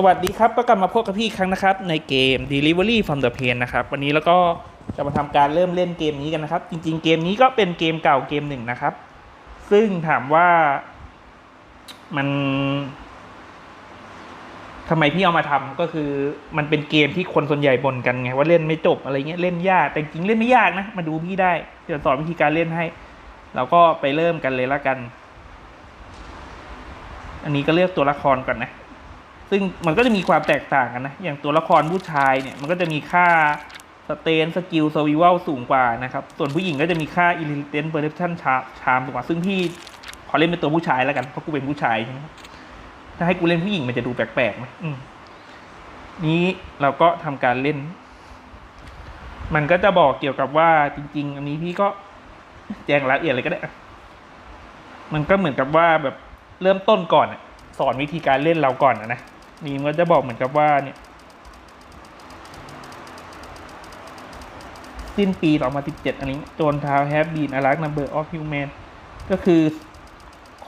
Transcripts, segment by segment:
สวัสดีครับก็กลับมาพบกับพี่อีกครั้งนะครับ ในเกม Delivery from the Pain นะครับ วันนี้แล้วก็จะมาทำการเริ่มเล่นเกมนี้กันนะครับ จริง ๆ เกมนี้ก็เป็นเกมเก่าเกมหนึ่งนะครับ ซึ่งถามว่ามันทำไมพี่เอามาทำก็คือมันเป็นเกมที่คนส่วนใหญ่บ่นกันไงว่าเล่นไม่จบอะไรเงี้ยเล่นยาก แต่จริงเล่นไม่ยากนะ มาดูพี่ได้เดี๋ยวสอนวิธีการเล่นให้ เราก็ไปเริ่มกันเลยละกัน อันนี้ก็เลือกตัวละครก่อนนะ ซึ่งมันก็จะมีความแตกต่างกันนะ อย่างตัวละครผู้ชายเนี่ยมันก็จะมีค่าสเตนสกิลสวิวัลสูงกว่านะครับ ส่วนผู้หญิงก็จะมีค่าอินเ l นเ p อร์เ p ชันชาชามสูงกว่า ซึ่งพี่ขอเล่นเป็นตัวผู้ชายแล้วกัน เพราะกูเป็นผู้ชายใช่ไหมถ้าให้กูเล่นผู้หญิงมันจะดูแปลกๆไหมอืมนี้เราก็ทำการเล่น มันก็จะบอกเกี่ยวกับว่าจริง ๆ อันนี้พี่ก็แจ้งรายละเอียดเลยก็ได้ มันก็เหมือนกับว่าแบบเริ่มต้นก่อนสอนวิธีการเล่นเราก่อนนะ นี่มันก็จะบอกเหมือนกับว่าเนี่ยสิ้นปี 2017 อันนี้โจนทาวแฮปบีนอารักนัมเบอร์ออฟฮิวแมนก็คือ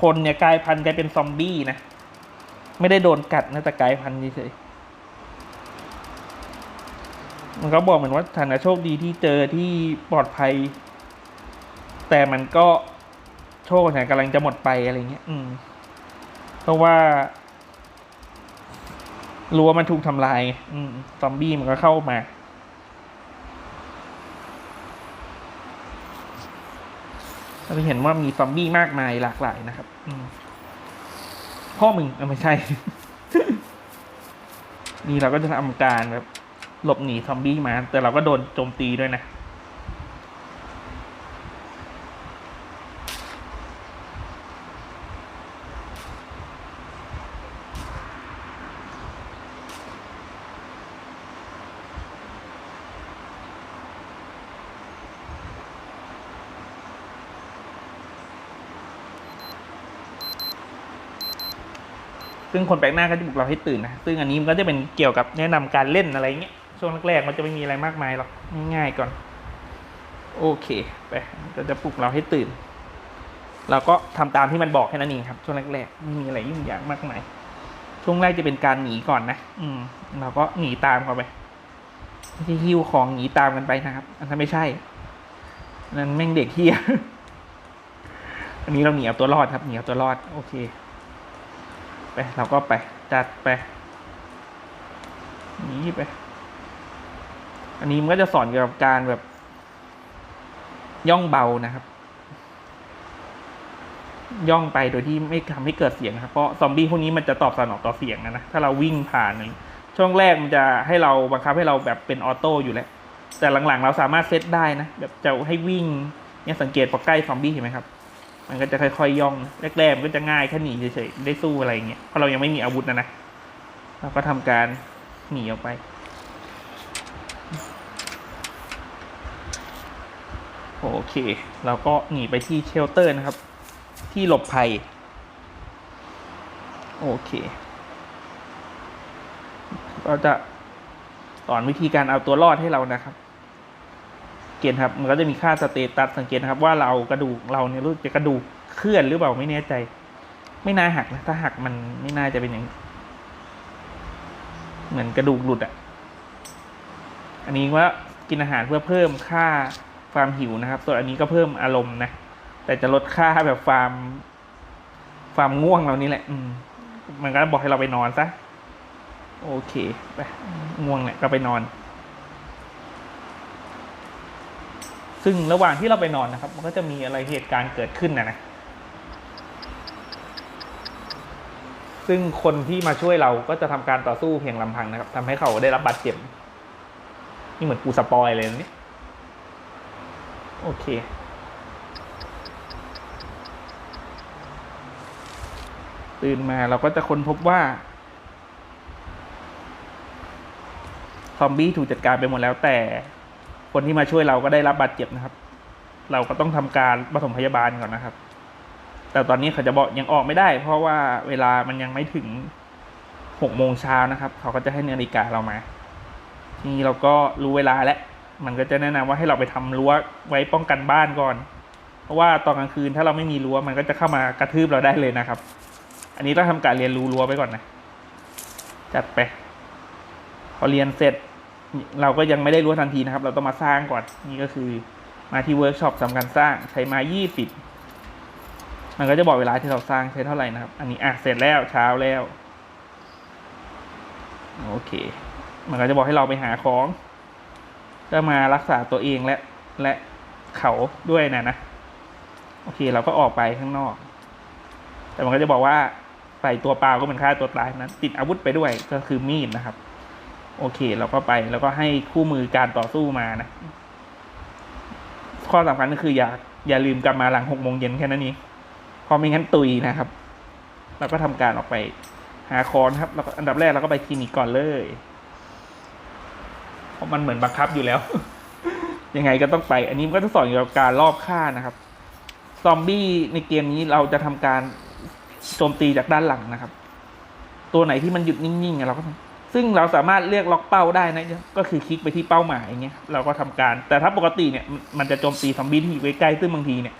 คนเนี่ยกลายพันธุ์กลายเป็นซอมบี้นะ ไม่ได้โดนกัดนะแต่กลายพันธุ์เฉยมันก็บอกเหมือนว่าฐานะโชคดีที่เจอที่ปลอดภัย แต่มันก็โชคเนี่ยกำลังจะหมดไปอะไรเงี้ย อืม เพราะว่า รั้วมันถูกทำลายอืมซอมบี้มันก็เข้ามา เราจะเห็นว่ามีซอมบี้มากมายหลากหลายนะครับพ่อมึงเออไม่ใช่ นี่เราก็จะทำการแบบหลบหนีซอมบี้มา แต่เราก็โดนโจมตีด้วยนะ ซึ่งคนแปลกหน้าก็จะปลุกเราให้ตื่นนะซึ่งอันนี้มันก็จะเป็นเกี่ยวกับแนะนำการเล่นอะไรเงี้ยช่วงแรกๆมันจะไม่มีอะไรมากมายหรอกง่ายๆก่อน โอเคไปก็จะปลุกเราให้ตื่น เราก็ทำตามที่มันบอกแค่นั้นเองครับ ช่วงแรกๆไม่มีอะไรยุ่งยากมากมายช่วงแรกจะเป็นการหนีก่อนนะอืม เราก็หนีตามเขาไปไม่ใช่หิ้วของหนีตามกันไปนะครับ อันนั้นไม่ใช่นั่นแม่งเด็กเฮียอันนี้เราหนีเอาตัวรอดครับหนีเอาตัวรอด โอเค ไปเราก็ไปจัดไปนี้ไป อันนี้มันก็จะสอนเกี่ยวกับการแบบ ย่องเบานะครับ ย่องไปโดยที่ไม่ทำให้เกิดเสียงนะครับเพราะซอมบี้พวกนี้มันจะตอบสนองต่อเสียงนะนะถ้าเราวิ่งผ่านนั้นช่วงแรกมันจะให้เราบังคับให้เราแบบเป็นออโต้อยู่แล้วแต่หลังๆ เราสามารถเซตได้นะแบบจะให้วิ่งเนี่ยสังเกตพอใกล้ซอมบี้เห็นไหมครับ มันก็จะค่อยๆย่องแรกๆมันก็จะง่ายแค่หนีเฉยๆได้สู้อะไรเงี้ยเพราะเรายังไม่มีอาวุธนะนะเราก็ทำการหนีออกไป โอเค เราก็หนีไปที่เชลเตอร์นะครับ ที่หลบภัย โอเคก็จะสอนวิธีการเอาตัวรอดให้เรานะครับ เกณฑ์ครับ มันก็จะมีค่าสเตตัสสังเกตนะครับ ว่าเรากระดูกเราเนี่ยรู้จะกระดูกเคลื่อนหรือเปล่าไม่แน่ใจ ไม่น่าหักนะถ้าหักมันไม่น่าจะเป็นอย่างเหมือนกระดูกหลุดอะ่ะ อันนี้ว่ากินอาหารเพื่อเพิ่มค่าความหิวนะครับ ส่วนอันนี้ก็เพิ่มอารมณ์นะแต่จะลดค่าแบบความความง่วงเรานี่แหละ อืม มันก็บอกให้เราไปนอนซะ โอเค ไป ง่วงแหละก็ไปนอน ซึ่งระหว่างที่เราไปนอนนะครับ มันก็จะมีอะไรเหตุการณ์เกิดขึ้นนะนะ ซึ่งคนที่มาช่วยเราก็จะทำการต่อสู้เพียงลำพังนะครับทำให้เขาได้รับบาดเจ็บ นี่เหมือนกูสปอยเลยนะนี่โอเค ตื่นมาเราก็จะค้นพบว่า ซอมบี้ถูกจัดการไปหมดแล้วแต่ คนที่มาช่วยเราก็ได้รับบาดเจ็บนะครับ เราก็ต้องทำการปฐมพยาบาลก่อนนะครับ แต่ตอนนี้เขาจะบอกยังออกไม่ได้ เพราะว่าเวลามันยังไม่ถึงหกโมงเช้านะครับ เขาก็จะให้นาฬิกาเรามา ทีนี้เราก็รู้เวลาแล้วมันก็จะแนะนำว่าให้เราไปทำรั้วไว้ป้องกันบ้านก่อน เพราะว่าตอนกลางคืนถ้าเราไม่มีรั้วมันก็จะเข้ามากระทืบเราได้เลยนะครับ อันนี้ต้องทำการเรียนรู้รั้วไปก่อนนะ จัดไป พอเรียนเสร็จ เราก็ยังไม่ได้รู้ทันทีนะครับ เราต้องมาสร้างก่อนนี่ก็คือมาที่เวิร์กช็อปทำการสร้างใช้ไม้ยี่สิบมันก็จะบอกเวลาที่เราสร้างใช้เท่าไหร่นะครับ อันนี้อะเสร็จแล้วเช้าแล้วโอเค มันก็จะบอกให้เราไปหาของก็มารักษาตัวเองและและเขาด้วยนะนะ โอเคเราก็ออกไปข้างนอก แต่มันก็จะบอกว่าใส่ตัวเปล่าก็เป็นค่าตัวตายนะติดอาวุธไปด้วยก็คือมีดนะครับ โอเค เราก็ไปแล้วก็ให้คู่มือการต่อสู้มานะ ข้อสำคัญก็คืออย่าอย่าลืมกลับมาหลังหกโมงเย็นแค่นั้นเองพอไม่งั้นตุยนะครับ เราก็ทำการออกไป หาคอนครับแล้วก็อันดับแรกเราก็ไปคลินิกก่อนเลยเพราะมันเหมือนบังคับอยู่แล้ว ยังไงก็ต้องไป อันนี้มันก็จะสอนเกี่ยวกับการรอบฆ่านะครับ ซอมบี้ในเกมนี้เราจะทำการโจมตีจากด้านหลังนะครับ ตัวไหนที่มันหยุดนิ่งๆเราก็ ซึ่งเราสามารถเลือกล็อกเป้าได้นะ ก็คือคลิกไปที่เป้าหมายอย่างเงี้ยเราก็ทำการ แต่ถ้าปกติเนี่ยมันจะโจมตีซอมบี้ที่อยู่ใกล้ๆซึ่งบางทีเนี่ย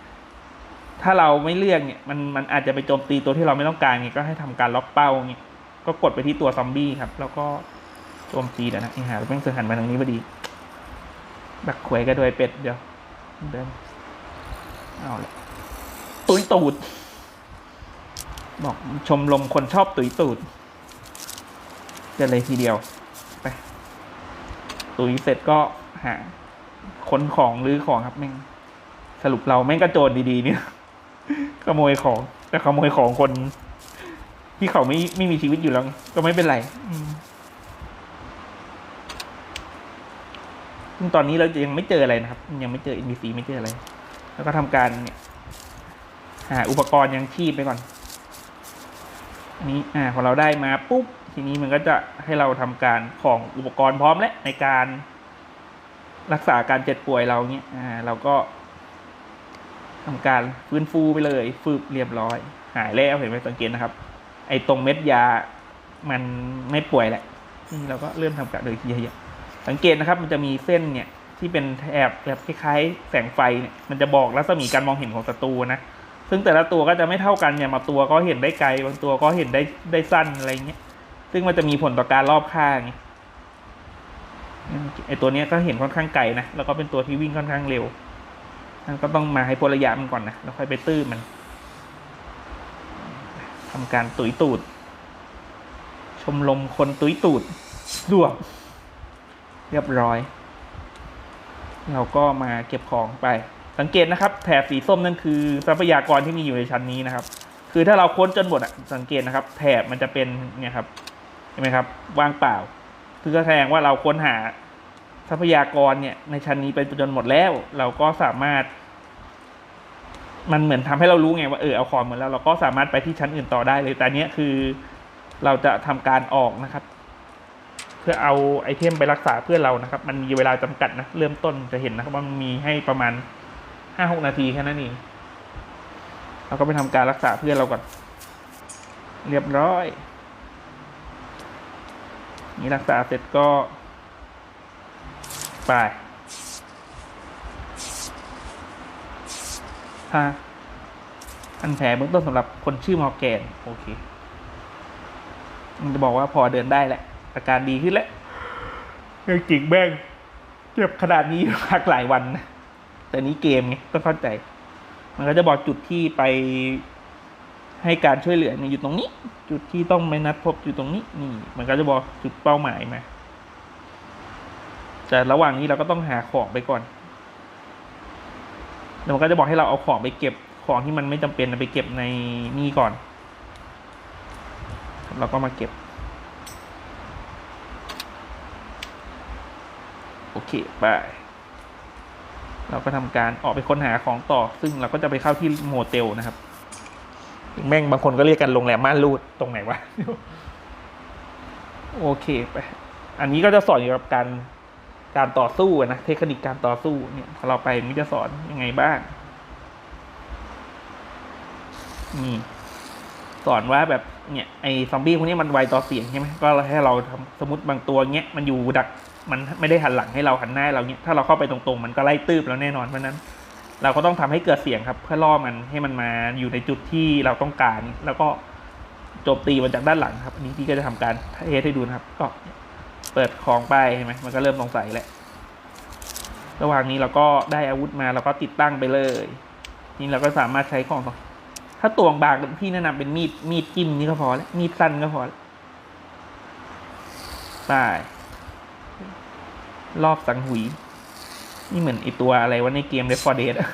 ถ้าเราไม่เลือกเนี่ยมันมันอาจจะไปโจมตีตัวที่เราไม่ต้องการเงี้ยก็ให้ทำการล็อกเป้าเงี้ยก็กดไปที่ตัวซอมบี้ครับ แล้วก็โจมตีเดี๋ยวนะไอ้ห่าแม่งเสือหันมาทางนี้พอดีบักขวยกระโดยเป็ดเดี๋ยวเดินเอาลยตุยตูด บอกชมรมคนชอบตุยตูด กันเลยทีเดียวไปตุยเสร็จก็หาขนของหรือของครับแม่งสรุปเราแม่งกระโจนดีๆเนี่ยขโมยของ แต่ขโมยของคน ที่เขาไม่ไม่มีชีวิตอยู่แล้ว ก็ไม่เป็นไรซึ่งตอนนี้เราจะยังไม่เจออะไรนะครับ ยังไม่เจอ NPC ไม่เจออะไร แล้วก็ทำการเนี่ยหาอุปกรณ์ยังชีพไปก่อน อันนี้อ่าพอเราได้มาปุ๊บ ทีนี้มันก็จะให้เราทำการของอุปกรณ์พร้อมแล้วในการรักษาการเจ็บป่วยเราเนี่ยอ่าเราก็ทำการฟื้นฟูไปเลยฟืบเรียบร้อย หายแล้วเห็นไหมสังเกตนะครับ ไอ้ตรงเม็ดยามันไม่ป่วยแหละนี่เราก็เริ่มทำการโดยทีเดียวสังเกตนะครับ มันจะมีเส้นเนี่ยที่เป็นแถบแบบคล้ายๆ แสงไฟเนี่ยมันจะบอกรัศมีการมองเห็นของศัตรูนะซึ่งแต่ละตัวก็จะไม่เท่ากันอย่างบางตัวก็เห็นได้ไกลบางตัวก็เห็นได้ได้สั้นอะไรเงี้ย ซึ่งมันจะมีผลต่อการรอบข้างไอตัวนี้ก็เห็นค่อนข้างไกลนะ แล้วก็เป็นตัวที่วิ่งค่อนข้างเร็วมันก็ต้องมาให้พ้นระยะมันก่อนนะ แล้วค่อยไปตื้อมันทำการตุยตูด ชมรมคนตุยตูดรวบเรียบร้อย เราก็มาเก็บของไป สังเกตนะครับ แถบสีส้มนั่นคือทรัพยากรที่มีอยู่ในชั้นนี้นะครับ คือถ้าเราค้นจนหมดอะ สังเกตนะครับ แถบมันจะเป็นเนี่ยครับ เห็นไหมครับว่างเปล่า คือแสดงว่าเราค้นหาทรัพยากรเนี่ยในชั้นนี้ไปจนหมดแล้ว เราก็สามารถ มันเหมือนทำให้เรารู้ไงว่าเออเอาของหมดแล้วเราก็สามารถไปที่ชั้นอื่นต่อได้เลยแต่เนี้ยคือเราจะทำการออกนะครับ เพื่อเอาไอเทมไปรักษาเพื่อเรานะครับ มันมีเวลาจำกัดนะเริ่มต้นจะเห็นนะครับว่ามันมีให้ประมาณห้าหกนาทีแค่นั้นเองเราก็ไปทำการรักษาเพื่อนเราก่อนเรียบร้อย นี่รักษาเสร็จก็ ไป ถ้าอันแผลเบื้องต้นสำหรับคนชื่อมอแกน โอเค มันจะบอกว่าพอเดินได้แหละ อาการดีขึ้นแล้วเรื่องจริงแม่งเจ็บขนาดนี้พักหลายวันนะแต่นี้เกมไงต้องเข้าใจ มันก็จะบอกจุดที่ไป ให้การช่วยเหลือเนี่ยอยู่ตรงนี้ จุดที่ต้องไม่นัดพบอยู่ตรงนี้นี่ มันก็จะบอกจุดเป้าหมายมาแต่ระหว่างนี้เราก็ต้องหาของไปก่อนแล้วมันก็จะบอกให้เราเอาของไปเก็บของที่มันไม่จำเป็นไปเก็บในนี่ก่อน เราก็มาเก็บ โอเคไปเราก็ทำการออกไปค้นหาของต่อ ซึ่งเราก็จะไปเข้าที่โมเตลนะครับ แม่งบางคนก็เรียกกันโรงแรมม่านรูดตรงไหนวะโอเคไปอันนี้ก็จะสอนเกี่ยวกับการการต่อสู้นะเทคนิคการต่อสู้เนี่ยพอเราไปมันจะสอนยังไงบ้างนี่สอนว่าแบบเนี่ยไอ้ซอมบี้พวกนี้มันไวต่อเสียงใช่ไหมก็ให้เราทำสมมติบางตัวเงี้ยมันอยู่ดักมันไม่ได้หันหลังให้เราหันหน้าเราเนี้ยถ้าเราเข้าไปตรงๆ มันก็ไล่ตืบแล้วแน่นอนเพราะนั้น เราก็ต้องทำให้เกิดเสียงครับ เพื่อล่อมันให้มันมาอยู่ในจุดที่เราต้องการ แล้วก็โจมตีมาจากด้านหลังครับ อันนี้พี่ก็จะทำการเทสให้ดูนะครับ ก็เปิดของไปเห็นไหมมันก็เริ่มสงสัยแหละระหว่างนี้เราก็ได้อาวุธมาเราก็ติดตั้งไปเลย นี่เราก็สามารถใช้ของ ถ้าตวงบางพี่แนะนำเป็นมีดมีดจิ้มนี่ก็พอแล้วมีดสั้นก็พอแล้วไปรอบสังหุย นี่เหมือนไอตัวอะไรวะในเกม Left 4 Dead อะ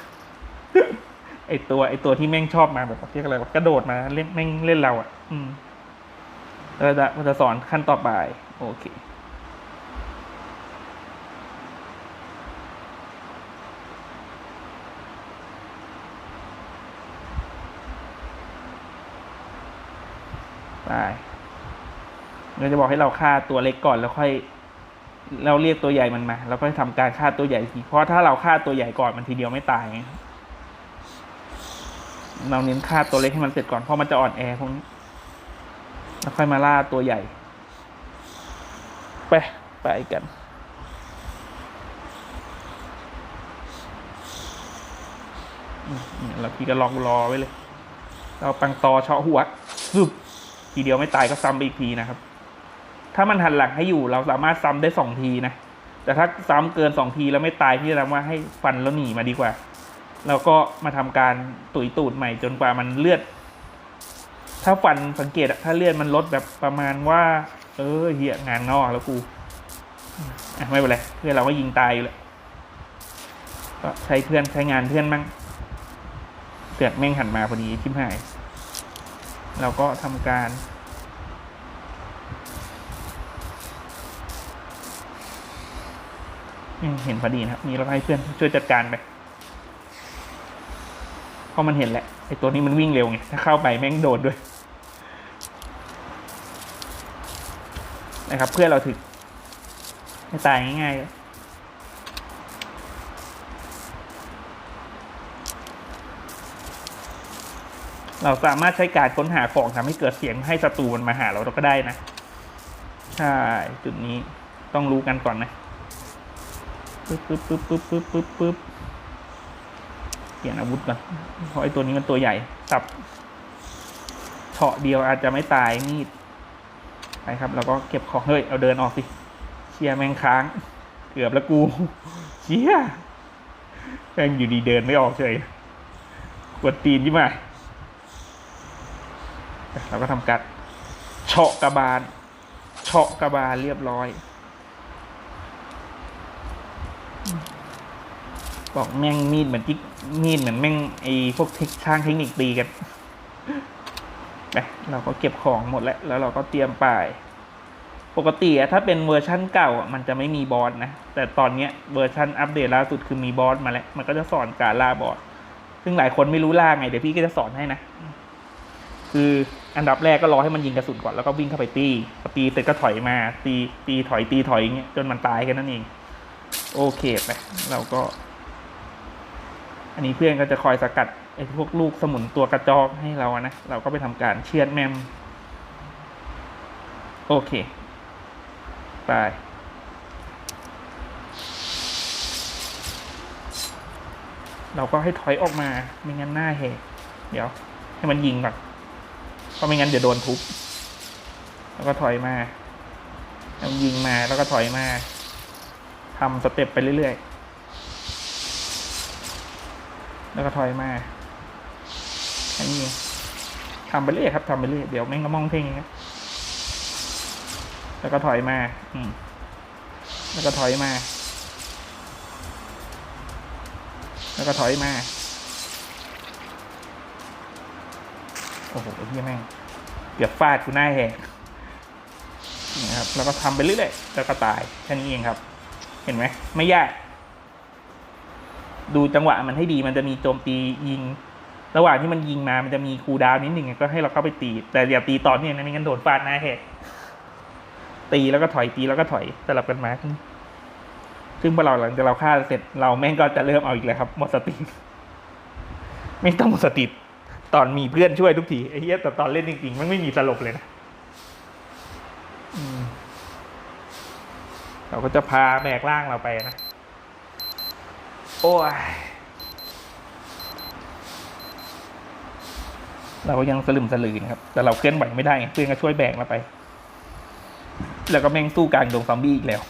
ไอตัวไอตัวที่แม่งชอบมาแบบเรียกอะไรวะกระโดดมาเล่นแม่งเล่นเราอะ อืมเราจะเราจะสอนขั้นต่อไป โอเคไปเราจะบอกให้เราฆ่าตัวเล็กก่อนแล้วค่อย เราเรียกตัวใหญ่มันมาแล้วก็ทำการฆ่าตัวใหญ่ทีเพราะถ้าเราฆ่าตัวใหญ่ก่อนมันทีเดียวไม่ตาย เราเน้นฆ่าตัวเล็กให้มันเสร็จก่อนเพราะมันจะอ่อนแอพวกนี้แล้วค่อยมาล่าตัวใหญ่ ไปไปกันเราพี่ก็ลองรอไว้เลย เราปังตอเชาะหัวซึบทีเดียวไม่ตายก็ซ้ำไปอีกทีนะครับ ถ้ามันหันหลังให้อยู่เราสามารถซ้ำได้สองทีนะ แต่ถ้าซ้ำเกินสองทีแล้วไม่ตายพี่แนะนำว่าให้ฟันแล้วหนีมาดีกว่า แล้วก็มาทำการตุยตูดใหม่จนกว่ามันเลือด ถ้าฟันสังเกตถ้าเลือดมันลดแบบประมาณว่า เออเหี้ยงานงอกแล้วกูอะไม่เป็นไรเพื่อนเราก็ยิงตายอยู่แล้วก็ใช้เพื่อนใช้งานเพื่อนบ้างเกิดแม่งหันมาพอดีทิมหาย เราก็ทำการ เห็นพอดีนะครับ นี่เราให้เพื่อนช่วยจัดการไปเพราะมันเห็นแหละไอ้ตัวนี้มันวิ่งเร็วไง ถ้าเข้าไปแม่งโดดด้วย นะครับ เพื่อนเราถึกไม่ตายง่ายๆเลยเราสามารถใช้การค้นหาของทำให้เกิดเสียงให้ศัตรูมันมาหาเราเราก็ได้นะ ใช่ จุดนี้ต้องรู้กันก่อนนะ ปึ๊บปึ๊บปึ๊บปึ๊บปึ๊บปึ๊บปึ๊บเปลี่ยนอาวุธก่อนเพราะไอ้ตัวนี้มันตัวใหญ่สับเฉาะเดียวอาจจะไม่ตายมีดไปครับแล้วก็เก็บของเฮ้ยเอาเดินออกสิเชียแมงค้าง เกือบแล้วกูเชียแมงอยู่ดีเดินไม่ออกเฉยกดตีนยี่มาเราก็ทำกัดเฉาะกระบาลเฉาะกระบาลเรียบร้อย บอกแม่งมีดเหมือนที่มีดเหมือนแม่งไอ้พวกเทคช่างเทคนิคตีกันไปเราก็เก็บของหมดแล้ว แล้วเราก็เตรียมไปปกติอะถ้าเป็นเวอร์ชั่นเก่าอะมันจะไม่มีบอสนะ แต่ตอนเนี้ยเวอร์ชันอัปเดตล่าสุดคือมีบอสมาแล้ว มันก็จะสอนการล่าบอสซึ่งหลายคนไม่รู้ล่าไง เดี๋ยวพี่ก็จะสอนให้นะ คืออันดับแรกก็รอให้มันยิงกระสุนก่อนแล้วก็วิ่งเข้าไปตีพอตีเสร็จก็ถอยมา ตีตีถอยตีถอยอย่างเงี้ยจนมันตายแค่นั้นเอง โอเคไปเราก็ อันนี้เพื่อนก็จะคอยสกัดไอ้พวกลูกสมุนตัวกระจอกให้เรานะ เราก็ไปทำการเชือดแมม โอเค ไป เราก็ให้ถอยออกมา ไม่งั้นหน้าแหกเดี๋ยว ให้มันยิงก่อน เพราะไม่งั้นเดี๋ยวโดนทุบ แล้วก็ถอยมาแล้วยิงมาแล้วก็ถอยมาทำสเต็ปไปเรื่อยๆ แล้วก็ถอยมาแค่นี้ทำไปเรื่อยครับทำไปเรื่อยเดี๋ยวแม่งก็มองเพ่งอย่างเงี้ยแล้วก็ถอยมาอืมแล้วก็ถอยมา แล้วก็ถอยมา โอ้โหไอ้เหี้ยแม่งเกือบฟาดกูหน้าแหกนี่ครับ แล้วก็ทำไปเรื่อยๆแล้วก็ตายแค่นี้เองครับ เห็นไหม ไม่ยาก ดูจังหวะมันให้ดีมันจะมีโจมตียิง ระหว่างที่มันยิงมามันจะมีคูดาวนิดหนึ่งก็ให้เราเข้าไปตี แต่อย่าตีตอนนี้นะไม่งั้นโดนฟาดหน้าแหกตีแล้วก็ถอยตีแล้วก็ถอยสลับกันมาซึ่งพอเราหลังจากเราฆ่าเสร็จเราแม่งก็จะเริ่มเอาอีกแล้วครับหมดสติไม่ต้องหมดสติตอนมีเพื่อนช่วยทุกทีไอ้เหี้ยแต่ตอนเล่นจริงๆมันไม่มีสลบเลยนะเราก็จะพาแบกร่างเราไปนะ อ้ยเรายังสลึมสลือนะครับ แต่เราเคลื่อนไหวไม่ได้ไงเพื่อนก็ช่วยแบกเราไป แล้วก็แม่งสู้กลางดงซอมบี้อีกแล้ว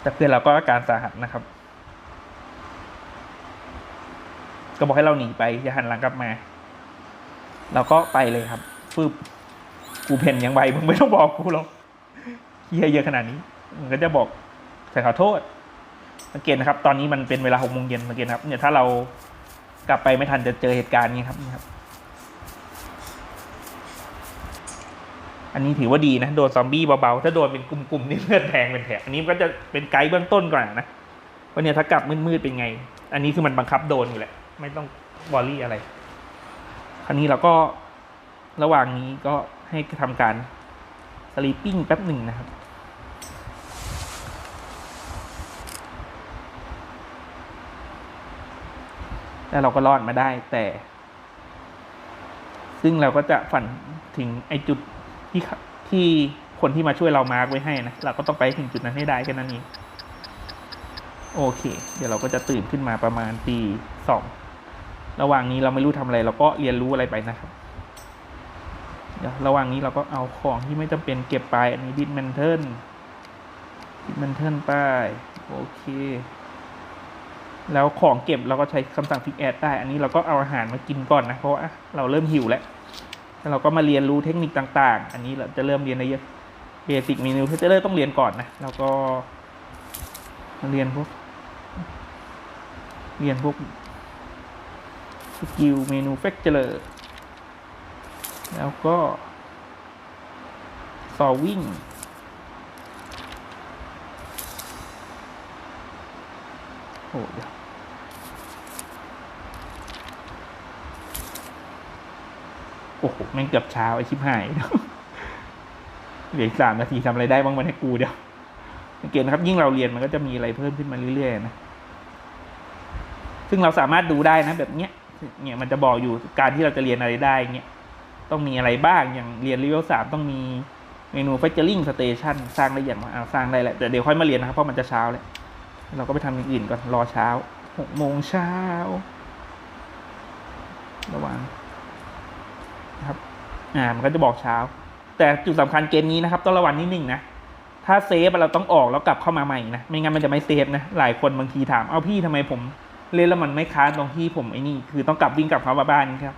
แต่เพื่อนเราก็อาการสาหัสนะครับ ก็บอกให้เราหนีไปอย่าหันหลังกลับมา เราก็ไปเลยครับฟึบกูเพนยังไวมึงไม่ต้องบอกกูหรอกเฮียเยอะขนาดนี้มึงก็จะบอก แต่ขอโทษ สังเกตนะครับ ตอนนี้มันเป็นเวลาหกโมงเย็นสังเกตนะครับ เนี่ยถ้าเรากลับไปไม่ทันจะเจอเหตุการณ์นี้ครับนี่ครับ อันนี้ถือว่าดีนะ โดนซอมบี้เบาๆ ถ้าโดนเป็นกลุ่มๆนี่เลือดแทงเป็นแถบอันนี้ก็จะเป็นไกด์เบื้องต้นก่อนนะว่าเนี่ยถ้ากลับมืดๆเป็นไง อันนี้คือมันบังคับโดนอยู่แหละ ไม่ต้องวอรี่อะไร คราวนี้เราก็ระหว่างนี้ก็ให้ทำการสลีปปิ้งแป๊บหนึ่งนะครับ แล้วเราก็รอดมาได้แต่ ซึ่งเราก็จะฝันถึงไอ้จุดที่ที่คนที่มาช่วยเรามาร์กไว้ให้นะเราก็ต้องไปถึงจุดนั้นให้ได้แค่นั้นเองโอเค เดี๋ยวเราก็จะตื่นขึ้นมาประมาณตีสองระหว่างนี้เราไม่รู้ทำอะไร เราก็เรียนรู้อะไรไปนะครับ เดี๋ยวระหว่างนี้เราก็เอาของที่ไม่จำเป็นเก็บไป อันนี้ดิสแมนเทิลดิสแมนเทิลไป โอเค แล้วของเก็บเราก็ใช้คำสั่งพิกแอดได้ อันนี้เราก็เอาอาหารมากินก่อนนะ เพราะว่าเราเริ่มหิวแล้วแล้วเราก็มาเรียนรู้เทคนิคต่างๆ อันนี้เราจะเริ่มเรียนในเบสิกเมนูเทสเตอร์ต้องเรียนก่อนนะ แล้วก็มาเรียนพวก เรียนพวกสกิลเมนูแฟกเจอร์แล้วก็ซอวิ่งโอ้เดี๋ยว อ้โหแม่งเกือบเช้าไอชิบหายเหลืออีกสามนาทีทำอะไรได้บ้างวันให้กูเดี๋ยวสังเกตนะครับ ยิ่งเราเรียนมันก็จะมีอะไรเพิ่มขึ้นมาเรื่อยๆนะ ซึ่งเราสามารถดูได้นะ แบบเนี้ย เนี่ยมันจะบอกอยู่การที่เราจะเรียนอะไรได้เงี้ยต้องมีอะไรบ้างอย่างเรียนเลเวลสามต้องมีเมนู Fetching Station สร้างได้อย่างว่าอ่าสร้างได้แหละแต่เดี๋ยวค่อยมาเรียนนะครับเพราะมันจะเช้าแล้วเราก็ไปทำอย่างอื่นก่อนรอเช้าหกโมงเช้าระวัง ครับ อ่า มันก็จะบอกเช้า แต่จุดสำคัญเกมนี้นะครับต้องระวังนิดนึงนะ ถ้าเซฟเราต้องออกแล้วกลับเข้ามาใหม่นะ ไม่งั้นมันจะไม่เซฟนะ หลายคนบางทีถาม เอาพี่ทำไมผมเล่นแล้วมันไม่ค้านตรงที่ผมไอ้นี่ คือต้องกลับวิ่งกลับเข้ามาบ้านครับ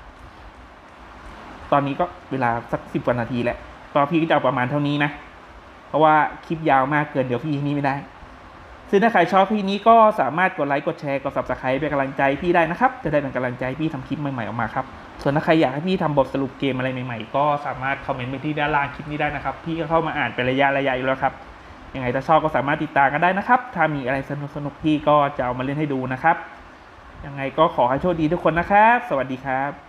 ตอนนี้ก็เวลาสักสิบกว่านาทีแหล้วก็พี่ก็จะเอาประมาณเท่านี้นะ เพราะว่าคลิปยาวมากเกินเดี๋ยวพี่นี่ไม่ได้ซึ่งถ้าใครชอบพี่นี้ก็สามารถกดไลค์ กดแชร์ กด subscribe เป็นกำลังใจพี่ได้นะครับ จะได้เป็นกำลังใจพี่ทำคลิปใหม่ๆออกมาครับ ส่วนถ้าใครอยากให้พี่ทำบทสรุปเกมอะไรใหม่ๆ ก็สามารถคอมเมนต์ไปที่ด้านล่างคลิปนี้ได้นะครับ พี่ก็เข้ามาอ่านเป็นระยะระยะอยู่แล้วครับ ยังไงถ้าชอบก็สามารถติดตามกันได้นะครับ ถ้ามีอะไรสนุกๆพี่ก็จะเอามาเล่นให้ดูนะครับ ยังไงก็ขอให้โชคดีทุกคนนะครับ สวัสดีครับ